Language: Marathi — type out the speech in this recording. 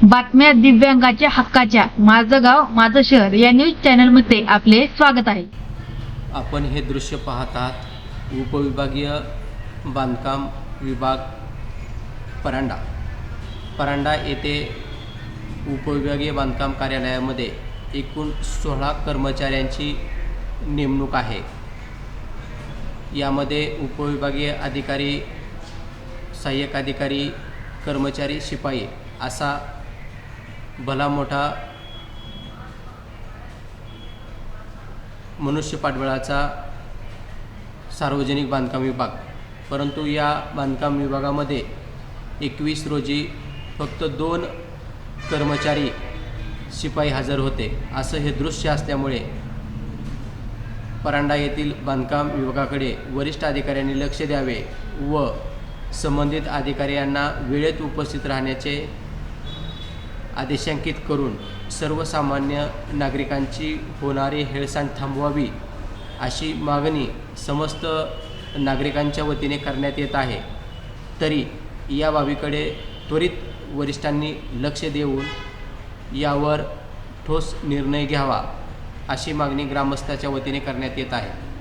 बातम्या दिव्यांगाच्या हक्काच्या. माझं गाव माझं शहर या न्यूज चॅनलमध्ये आपले स्वागत आहे. आपण हे दृश्य पाहत आहात उपविभागीय बांधकाम विभाग परांडा. परांडा येथे उपविभागीय बांधकाम कार्यालयामध्ये एकूण सोळा कर्मचाऱ्यांची नेमणूक आहे. यामध्ये उपविभागीय अधिकारी सहाय्यक अधिकारी कर्मचारी शिपाई असा भला मोठा मनुष्य पाठबळाचा सार्वजनिक बांधकाम विभाग. परंतु या बांधकाम विभागामध्ये एकवीस रोजी फक्त दोन कर्मचारी शिपाई हजर होते. असं हे दृश्य असल्यामुळे परांडा येथील बांधकाम विभागाकडे वरिष्ठ अधिकाऱ्यांनी लक्ष द्यावे व संबंधित अधिकाऱ्यांना वेळेत उपस्थित राहण्याचे आदेशांकित करून सर्वसामान्य नागरिकांची होणारी हेळसांड थांबवावी अशी मागणी समस्त नागरिकांच्या वतीने करण्यात येत आहे. तरी या बाबीकडे त्वरित वरिष्ठांनी लक्ष देऊन यावर ठोस निर्णय घ्यावा अशी मागणी ग्रामस्थाच्या वतीने करण्यात येत आहे.